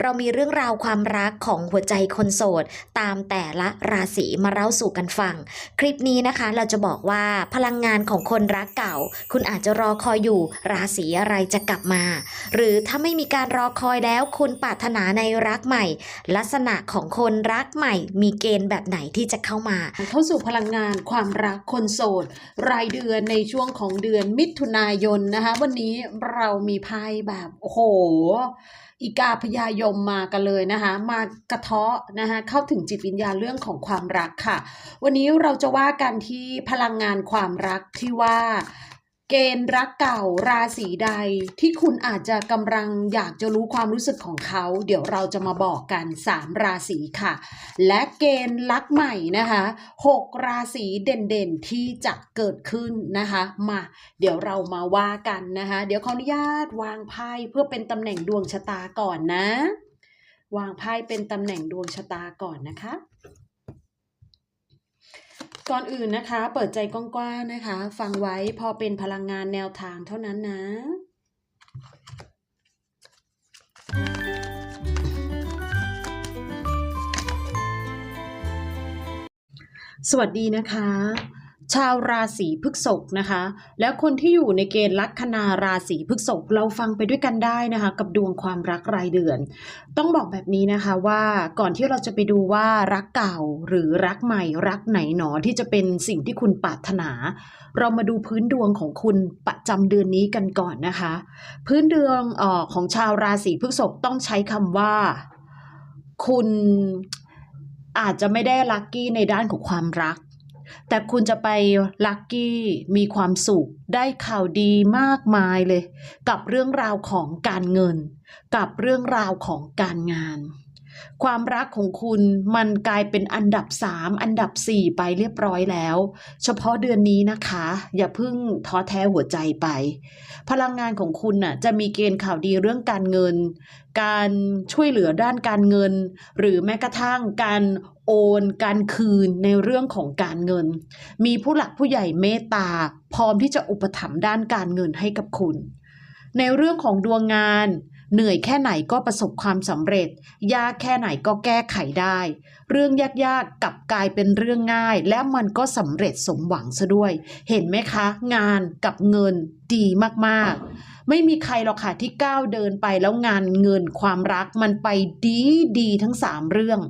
เรามีเรื่องราวความรักของหัวใจคนโสด ตามแต่ละราศีมาเล่าสู่กันฟัง คลิปนี้นะคะเราจะบอกว่าพลังงานของคนรักเก่า คุณอาจจะรอคอยอยู่ราศีอะไรจะกลับมา หรือถ้าไม่มีการรอคอยแล้วคุณปรารถนาในรักใหม่ ลักษณะของคนรักใหม่ มีเกณฑ์แบบไหนที่จะเข้ามา เข้าสู่พลังงานความรักคนโสด รายเดือนในช่วงของเดือนมิถุนายนนะคะ วันนี้เรามีไพ่แบบโอ้โห อีกาพยายมมากันเลยนะคะมากระเทาะนะคะเข้าถึงจิตวิญญาณเรื่องของความรักค่ะ วันนี้เราจะว่ากันที่พลังงานความรักที่ว่า เกณฑ์รักเก่าราศีใดที่คุณอาจจะกำลังอยากจะรู้ความรู้สึกของเขา เดี๋ยวเราจะมาบอกกัน 3 ราศีค่ะ และเกณฑ์รักใหม่นะคะ6ราศีเด่นๆที่จะเกิดขึ้นนะคะมาเดี๋ยวเรามาว่ากันนะคะ เดี๋ยวขออนุญาตวางไพ่เพื่อเป็นตำแหน่งดวงชะตาก่อนนะ วางไพ่เป็นตำแหน่งดวงชะตาก่อนนะคะ ก่อนอื่นนะคะ เปิดใจกว้างๆนะคะ ฟังไว้พอเป็นพลังงานแนวทางเท่านั้นนะสวัสดีนะคะ ชาวราศีพฤษภนะคะ แล้วคนที่อยู่ในเกณฑ์ลัคนาราศีพฤษภเราฟังไปด้วยกันได้นะคะ กับดวงความรักรายเดือน ต้องบอกแบบนี้นะคะว่าก่อนที่เราจะไปดูว่ารักเก่าหรือรักใหม่รักไหนหนอที่จะเป็นสิ่งที่คุณปรารถนา เรามาดูพื้นดวงของคุณประจำเดือนนี้กันก่อนนะคะ พื้นดวงออของชาวราศีพฤษภต้องใช้คำว่าคุณอาจจะไม่ได้ลัคกี้ในด้านของความรัก แต่คุณจะไปลัคกี้มีความสุข ได้ข่าวดีมากมายเลย กับเรื่องราวของการเงิน กับเรื่องราวของการงาน ความรักของคุณมันกลายเป็นอันดับ 3 อันดับ 4 ไปเรียบร้อยแล้ว เฉพาะเดือนนี้นะคะ อย่าเพิ่งท้อแท้หัวใจไป พลังงานของคุณน่ะจะมีเกณฑ์ข่าวดีเรื่องการเงิน การช่วยเหลือด้านการเงิน หรือแม้กระทั่งการ โอนการคืนในเรื่องของการเงิน มีผู้หลักผู้ใหญ่เมตตา พร้อมที่จะอุปถัมภ์ด้านการเงินให้กับคุณ ในเรื่องของดวงงาน เหนื่อยแค่ไหนก็ประสบความสำเร็จ ยากแค่ไหนก็แก้ไขได้ เรื่องยากๆกลับกลายเป็นเรื่องง่าย และมันก็สำเร็จสมหวังซะด้วย เห็นไหมคะ งานกับเงินดีมากๆ ไม่มีใครหรอกค่ะที่ก้าวเดินไปแล้วงานเงินความรักมันไปดีดีทั้งสามเรื่อง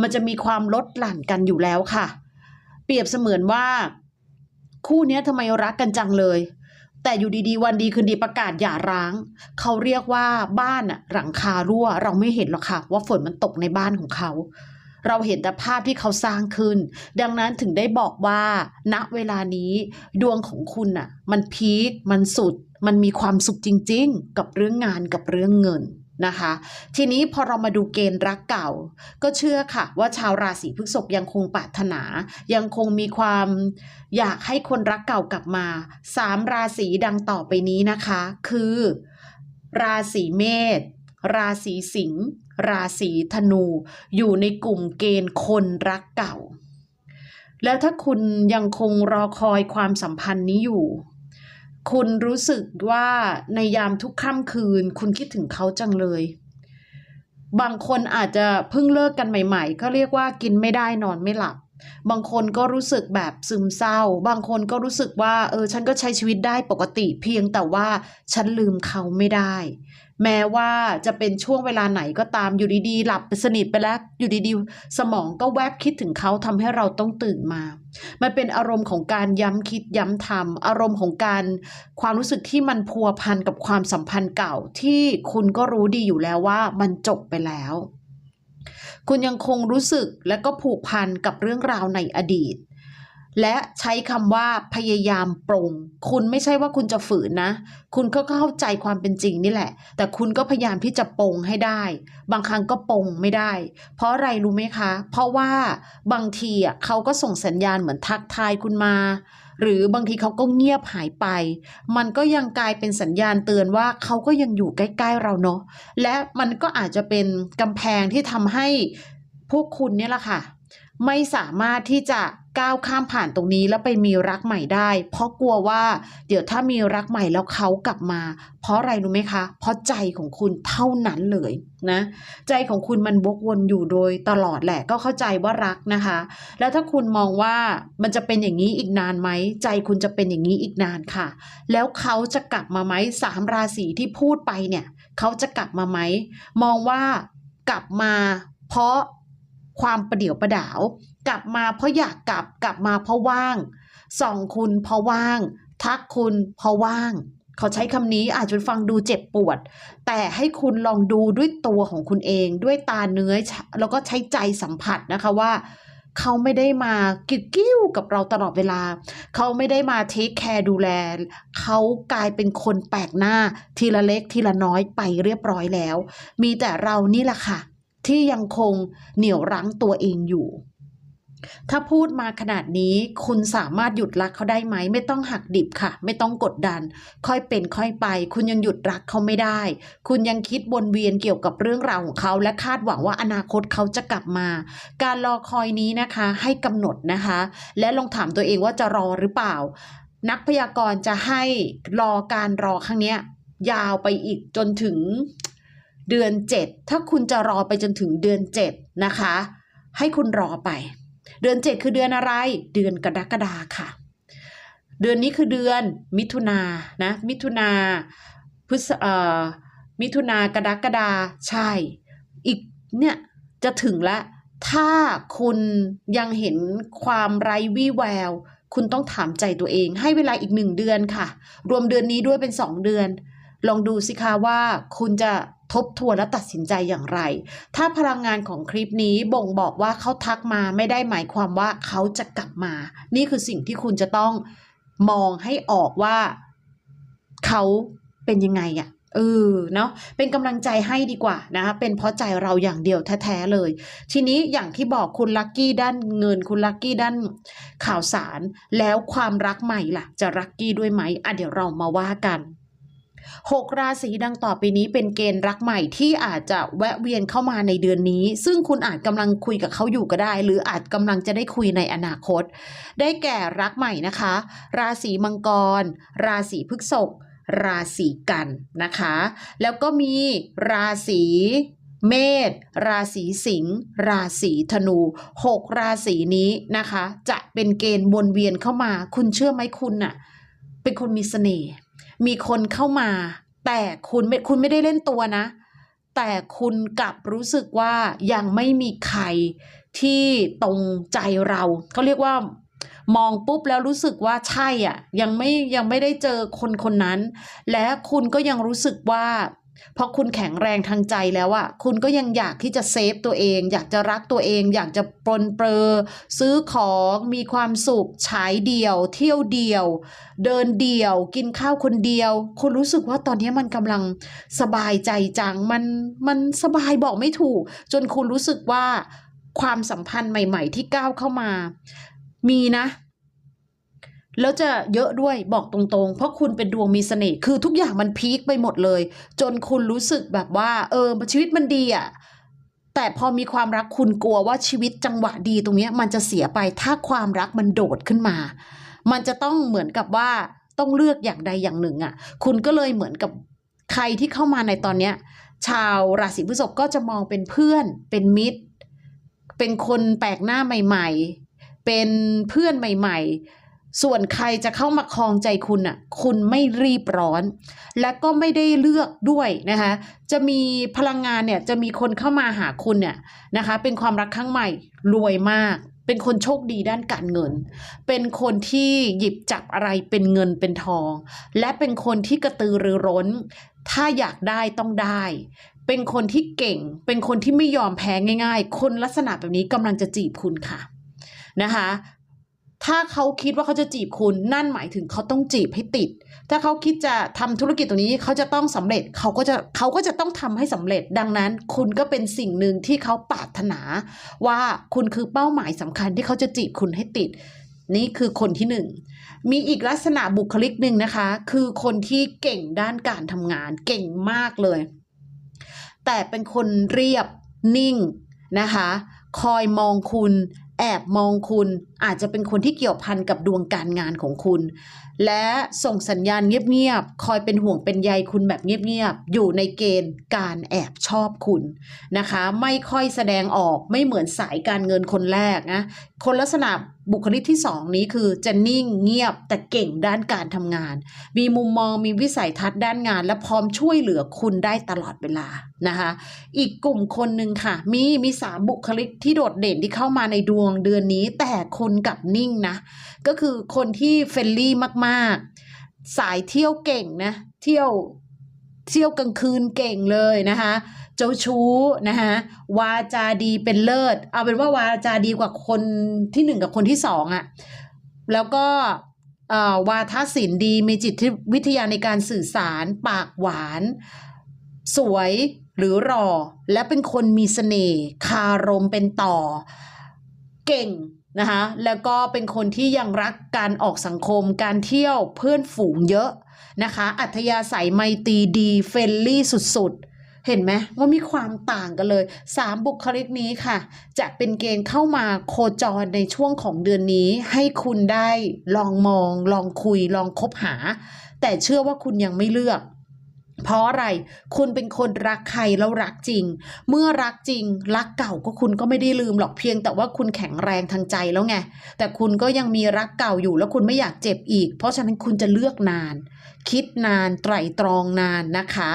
มันจะมีความลดหลั่นกันอยู่แล้วค่ะ เปรียบเสมือนว่า คู่นี้ทำไมรักกันจังเลย แต่อยู่ดีๆ วันดีคืนดีประกาศหย่าร้าง เขาเรียกว่าบ้านอะหลังคารั่ว เราไม่เห็นหรอกค่ะ ว่าฝนมันตกในบ้านของเขา เราเห็นแต่ภาพที่เขาสร้างขึ้น ดังนั้นถึงได้บอกว่าณเวลานี้ดวงของคุณอะมันพีคมันสุด มันมีความสุขจริง ๆ กับเรื่องงานกับเรื่องเงิน นะคะ ทีนี้พอเรามาดูเกณฑ์รักเก่า ก็เชื่อค่ะ ว่าชาวราศีพฤษภยังคงปรารถนา ยังคงมีความอยากให้คนรักเก่ากลับมาสามราศีดังต่อไปนี้นะคะ คือ ราศีเมษราศีสิงห์ราศีธนู อยู่ในกลุ่มเกณฑ์คนรักเก่า แล้วถ้าคุณยังคงรอคอยความสัมพันธ์นี้อยู่ คุณรู้สึกว่าในยามทุกค่ำคืน คุณคิดถึงเขาจังเลย บางคนอาจจะเพิ่งเลิกกันใหม่ ๆ ก็เรียกว่ากินไม่ได้นอนไม่หลับ บางคนก็รู้สึกแบบซึมเศร้า บางคนก็รู้สึกว่า เออ ฉันก็ใช้ชีวิตได้ปกติ เพียงแต่ว่าฉันลืมเขาไม่ได้ แม้ว่าจะเป็นช่วงเวลาไหนก็ตามอยู่ดีๆ หลับไปสนิทไปแล้ว อยู่ดีๆ สมองก็แวบคิดถึงเขาทำให้เราต้องตื่นมา มันเป็นอารมณ์ของการย้ำคิดย้ำทำอารมณ์ของการความรู้สึกที่มันพัวพันกับความสัมพันธ์เก่าที่คุณก็รู้ดีอยู่แล้วว่ามันจบไปแล้ว คุณยังคงรู้สึกและก็ผูกพันกับเรื่องราวในอดีต และใช้คำว่าพยายามปรงคุณไม่ใช่ว่าคุณจะฝืนนะ คุณก็เข้าใจความเป็นจริงนี่แหละ แต่คุณก็พยายามที่จะปรงให้ได้ บางครั้งก็ปรงไม่ได้ เพราะอะไรรู้ไหมคะ เพราะว่าบางทีอะเขาก็ส่งสัญญาณเหมือนทักทายคุณมา หรือบางทีเขาก็เงียบหายไป มันก็ยังกลายเป็นสัญญาณเตือนว่าเขาก็ยังอยู่ใกล้ ๆเราเนาะและมันก็อาจจะเป็นกำแพงที่ทำให้พวกคุณเนี่ยแหละค่ะ ไม่สามารถที่จะก้าวข้ามผ่านตรงนี้แล้วไปมีรักใหม่ได้ เพราะกลัวว่าเดี๋ยวถ้ามีรักใหม่แล้วเขากลับมา เพราะอะไรรู้ไหมคะ เพราะใจของคุณเท่านั้นเลยนะใจของคุณมันวกวนอยู่โดยตลอดแหละก็เข้าใจว่ารักนะคะ แล้วถ้าคุณมองว่ามันจะเป็นอย่างนี้อีกนานไหมใจคุณจะเป็นอย่างนี้อีกนานค่ะ แล้วเขาจะกลับมาไหมสามราศีที่พูดไปเนี่ยเขาจะกลับมาไหมมองว่ากลับมา เพราะ ความประเดี่ยวประดาว กลับมาเพราะอยากกลับกลับมาเพราะว่าง ส่องคุณเพราะว่าง ทักคุณเพราะว่าง เขาใช้คำนี้อาจจะฟังดูเจ็บปวด แต่ให้คุณลองดูด้วยตัวของคุณเอง ด้วยตาเนื้อแล้วก็ใช้ใจสัมผัสนะคะว่าเขาไม่ได้มากิ๊กกิ้วกับเราตลอดเวลา เขาไม่ได้มาเทคแคร์ดูแล เขากลายเป็นคนแปลกหน้าทีละเล็กทีละน้อยไปเรียบร้อยแล้ว มีแต่เรานี่แหละค่ะ ที่ยังคงเหนี่ยวรั้งตัวเองอยู่ ถ้าพูดมาขนาดนี้คุณสามารถหยุดรักเขาได้ไหม ไม่ต้องหักดิบค่ะ ไม่ต้องกดดัน ค่อยเป็นค่อยไป คุณยังหยุดรักเขาไม่ได้ คุณยังคิดวนเวียนเกี่ยวกับเรื่องราวของเขาและคาดหวังว่าอนาคตเขาจะกลับมา การรอคอยนี้นะคะ ให้กำหนดนะคะ และลองถามตัวเองว่าจะรอหรือเปล่า นักพยากรณ์จะให้รอการรอครั้งนี้ยาวไปอีกจนถึง เดือนเจ็ดถ้าคุณจะรอไปจนถึงเดือนเจ็ดนะคะ ให้คุณรอไป เดือนเจ็ดคือเดือนอะไร เดือนกรกฎาค่ะ เดือนนี้คือเดือนมิถุนานะ มิถุนาพฤษเอ่อมิถุนากรกฎาใช่ อีกเนี่ยจะถึงแล้วถ้าคุณยังเห็นความไร้วี่แวว คุณต้องถามใจตัวเอง ให้เวลาอีกหนึ่งเดือนค่ะ รวมเดือนนี้ด้วยเป็นสองเดือน ลองดูสิคะว่าคุณจะทบทวนและตัดสินใจอย่างไร ถ้าพลังงานของคลิปนี้บ่งบอกว่าเขาทักมาไม่ได้หมายความว่าเขาจะกลับมา นี่คือสิ่งที่คุณจะต้องมองให้ออกว่าเขาเป็นยังไงอะ่ะเออเนาะเป็นกำลังใจให้ดีกว่านะคะเป็นเพราะใจเราอย่างเดียวแท้ๆเลย ทีนี้อย่างที่บอกคุณลัคกี้ด้านเงินคุณลัคกี้ด้านข่าวสาร แล้วความรักใหม่ล่ะ จะลัคกี้ด้วยไหมอะเดี๋ยวเรามาว่ากัน หกราศีดังต่อไปนี้เป็นเกณฑ์รักใหม่ที่อาจจะแวะเวียนเข้ามาในเดือนนี้ ซึ่งคุณอาจกำลังคุยกับเขาอยู่ก็ได้ หรืออาจกำลังจะได้คุยในอนาคต ได้แก่รักใหม่นะคะ ราศีมังกร ราศีพฤษภราศีกันนะคะ แล้วก็มีราศีเมษราศีสิงห์ราศีธนูหกราศีนี้นะคะ จะเป็นเกณฑ์วนเวียนเข้ามา คุณเชื่อไหมคุณน่ะ เป็นคนมีเสน่ห์ มีคนเข้ามา แต่คุณไม่คุณไม่ได้เล่นตัวนะ แต่คุณกลับรู้สึกว่ายังไม่มีใครที่ตรงใจเราเขาเรียกว่ามองปุ๊บแล้วรู้สึกว่าใช่อะ ยังไม่ยังไม่ได้เจอคนคนนั้น และคุณก็ยังรู้สึกว่า พอคุณแข็งแรงทางใจแล้วอะคุณก็ยังอยากที่จะเซฟตัวเอง อยากจะรักตัวเอง อยากจะปลนเปลอซื้อของมีความสุขฉายเดี่ยว เที่ยวเดี่ยว เดินเดี่ยว กินข้าวคนเดียว คุณรู้สึกว่าตอนนี้มันกำลังสบายใจจังมันมันสบายบอกไม่ถูก จนคุณรู้สึกว่าความสัมพันธ์ใหม่ ๆ ที่ก้าวเข้ามา มีนะ แล้วจะเยอะด้วยบอกตรงๆ เพราะคุณเป็นดวงมีเสน่ห์คือทุกอย่างมันพีคไปหมดเลย จนคุณรู้สึกแบบว่า เออชีวิตมันดีอะ่ะแต่พอมีความรักคุณกลัวว่าชีวิตจังหวะดีตรงเนี้ยมันจะเสียไปถ้าความรักมันโดดขึ้นมา มันจะต้องเหมือนกับว่าต้องเลือกอย่างใดอย่างหนึ่งอะ่ะ คุณก็เลยเหมือนกับใครที่เข้ามาในตอนเนี้ย ชาวราศีพฤษภก็จะมองเป็นเพื่อน เป็นมิตร เป็นคนแปลกหน้าใหม่ ๆ เป็นเพื่อนใหม่ ๆ ส่วนใครจะเข้ามาคลองใจคุณอะคุณไม่รีบร้อน และก็ไม่ได้เลือกด้วยนะคะจะมีพลังงานเนี่ยจะมีคนเข้ามาหาคุณเนี่ยนะคะเป็นความรักครั้งใหม่รวยมาก เป็นคนโชคดีด้านการเงิน เป็นคนที่หยิบจับอะไรเป็นเงินเป็นทอง และเป็นคนที่กระตือรือร้น ถ้าอยากได้ต้องได้ เป็นคนที่เก่ง เป็นคนที่ไม่ยอมแพ้ง่าย ๆ คนลักษณะแบบนี้กำลังจะจีบคุณค่ะนะคะ ถ้าเขาคิดว่าเขาจะจีบคุณนั่นหมายถึงเขาต้องจีบให้ติด ถ้าเขาคิดจะทำธุรกิจตรงนี้เขาจะต้องสำเร็จเขาก็จะเขาก็จะต้องทำให้สำเร็จ ดังนั้น คุณก็เป็นสิ่งหนึ่งที่เขาปรารถนา ว่าคุณคือเป้าหมายสำคัญที่เขาจะจีบคุณให้ติด นี่คือคนที่หนึ่งมีอีกลักษณะบุคลิกหนึ่งนะคะ คือคนที่เก่งด้านการทำงานเก่งมากเลย แต่เป็นคนเรียบนิ่งนะคะ คอยมองคุณ แอบมองคุณอาจจะเป็นคนที่เกี่ยวพันกับดวงการงานของคุณ และส่งสัญญาณเงียบๆ คอยเป็นห่วงเป็นใยคุณแบบเงียบๆ อยู่ในเกณฑ์การแอบชอบคุณนะคะ ไม่ค่อยแสดงออกไม่เหมือนสายการเงินคนแรกนะ คนลักษณะบุคลิกที่สองนี้คือจะนิ่งเงียบแต่เก่งด้านการทำงาน มีมุมมองมีวิสัยทัศน์ด้านงาน และพร้อมช่วยเหลือคุณได้ตลอดเวลานะคะ อีกกลุ่มคนหนึ่งค่ะ มีมีสามบุคลิกที่โดดเด่นที่เข้ามาในดวงเดือนนี้ แต่คนกับนิ่งนะ ก็คือคนที่เฟรนลี่มากๆสายเที่ยวเก่งนะเที่ยวเที่ยวกลางคืนเก่งเลยนะคะเจ้าชู้นะคะวาจาดีเป็นเลิศ เอาเป็นว่าวาจาดีกว่าคนที่หนึ่งกับคนที่สองอะแล้วก็วาทศิลป์ดีมีจิตวิทยาในการสื่อสาร ปากหวาน สวยหรือหล่อและเป็นคนมีเสน่ห์คารมเป็นต่อ เก่ง นะคะแล้วก็เป็นคนที่ยังรักการออกสังคมการเที่ยวเพื่อนฝูงเยอะนะคะ อัธยาศัยไมตรีดีเฟรนลี่สุดๆ เห็นไหมว่ามีความต่างกันเลย 3 บุคลิกนี้ค่ะ จะเป็นเกณฑ์เข้ามาโคจรในช่วงของเดือนนี้ ให้คุณได้ลองมอง ลองคุย ลองคบหา แต่เชื่อว่าคุณยังไม่เลือก เพราะอะไร คุณเป็นคนรักใครแล้วรักจริง เมื่อรักจริง รักเก่าก็คุณก็ไม่ได้ลืมหรอกเพียง แต่ว่าคุณแข็งแรงทางใจแล้วไง แต่คุณก็ยังมีรักเก่าอยู่แล้วคุณไม่อยากเจ็บอีก เพราะฉะนั้นคุณจะเลือกนาน คิดนานไตรตรองนานนะคะ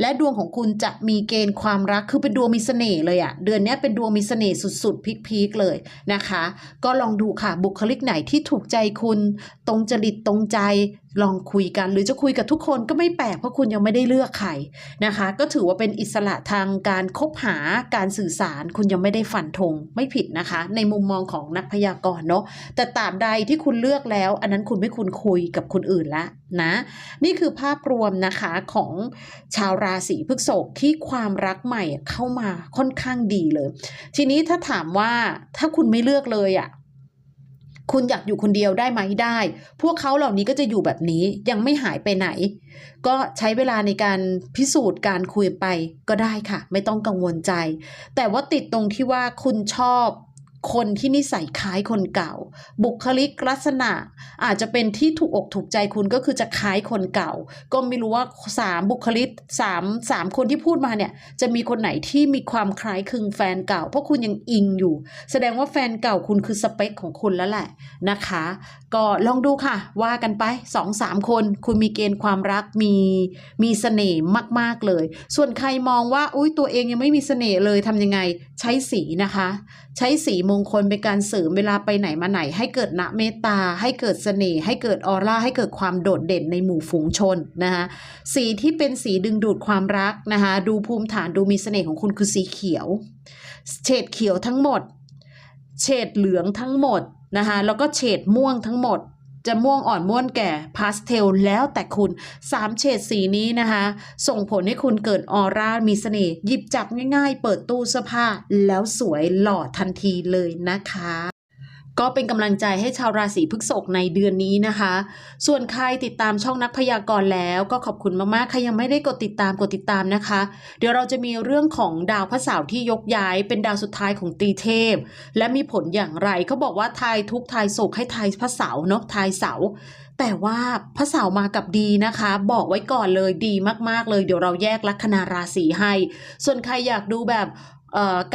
และดวงของคุณจะมีเกณฑ์ความรักคือเป็นดวงมีเสน่ห์เลยอะเดือนนี้เป็นดวงมีเสน่ห์สุดๆพีคๆเลยนะคะ ก็ลองดูค่ะบุคลิกไหนที่ถูกใจคุณ ตรงจริตตรงใจลองคุยกันหรือจะคุยกับทุกคนก็ไม่แปลกเพราะคุณยังไม่ได้เลือกใครนะคะ ก็ถือว่าเป็นอิสระทางการคบหาการสื่อสาร คุณยังไม่ได้ฝันธงไม่ผิดนะคะ ในมุมมองของนักพยากรณ์เนาะแต่ตราบใดที่คุณเลือกแล้ว อันนั้นคุณไม่คุณคุยกับคนอื่นละนะนี่คือภาพรวมนะคะของชาวราศีพฤษภที่ความรักใหม่เข้ามาค่อนข้างดีเลย ทีนี้ถ้าถามว่าถ้าคุณไม่เลือกเลยอะ่ะ คุณอยากอยู่คนเดียวได้ไหมได้ พวกเขาเหล่านี้ก็จะอยู่แบบนี้ยังไม่หายไปไหน ก็ใช้เวลาในการพิสูจน์การคุยไปก็ได้ค่ะ ไม่ต้องกังวลใจ แต่ว่าติดตรงที่ว่าคุณชอบ คนที่นิสัยคล้ายคนเก่า บุคลิกลักษณะอาจจะเป็นที่ถูกอกถูกใจคุณก็คือจะคล้ายคนเก่า ก็ไม่รู้ว่าสามบุคลิกสามสามคนที่พูดมาเนี่ย จะมีคนไหนที่มีความคล้ายคลึงแฟนเก่า เพราะคุณยังอิงอยู่ แสดงว่าแฟนเก่าคุณคือสเปคของคุณแล้วแหละนะคะก็ลองดูค่ะ ว่ากันไปสองสามคน คุณมีเกณฑ์ความรักมีมีเสน่ห์มาก ๆ เลย ส่วนใครมองว่าอุ้ยตัวเองยังไม่มีเสน่ห์เลยทำยังไงใช้สีนะคะ ใช้สีมงคลเป็นการเสริมเวลาไปไหนมาไหน ให้เกิดณเมตตา ให้เกิดเสน่ห์ให้เกิดออร่าให้เกิดความโดดเด่นในหมู่ฝูงชนนะคะสีที่เป็นสีดึงดูดความรักนะคะดูภูมิฐานดูมีเสน่ห์ของคุณคือสีเขียว เฉดเขียวทั้งหมด เฉดเหลืองทั้งหมด นะคะแล้วก็เฉดม่วงทั้งหมด จะม่วงอ่อนม่วนแก่พาสเทลแล้วแต่คุณสามเฉดสีนี้นะคะส่งผลให้คุณเกิดออร่ามีเสน่ห์หยิบจับง่ายๆ เปิดตู้เสื้อผ้า แล้วสวยหล่อทันทีเลยนะคะ ก็เป็นกำลังใจให้ชาวราศีพฤษภในเดือนนี้นะคะ ส่วนใครติดตามช่องนักพยากรณ์แล้วก็ขอบคุณมากๆใครยังไม่ได้กดติดตามกดติดตามนะคะ เดี๋ยวเราจะมีเรื่องของดาวพระเสาร์ที่ยกย้ายเป็นดาวสุดท้ายของตีเทพ และมีผลอย่างไรเขาบอกว่าทายทุกทายโศกให้ทายพระเสาร์เนาะทายเสาร์แต่ว่าพระเสาร์มากับดีนะคะ บอกไว้ก่อนเลยดีมากๆเลย เดี๋ยวเราแยกลัคนาราศีให้ ส่วนใครอยากดูแบบ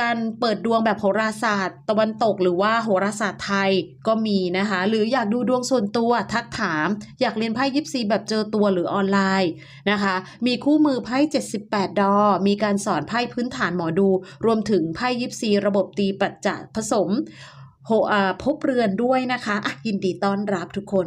การเปิดดวงแบบโหราศาสตร์ ตะวันตกหรือว่าโหราศาสตร์ไทยก็มีนะคะ หรืออยากดูดวงส่วนตัวทักถาม อยากเรียนไพ่ยิปซีแบบเจอตัวหรือออนไลน์นะคะ มีคู่มือไพ่ 78 ดอ มีการสอนไพ่พื้นฐานหมอดู รวมถึงไพ่ยิปซีระบบตีปัจจะผสมโหอ่าพบเรือนด้วยนะคะอะยินดีต้อนรับทุกคน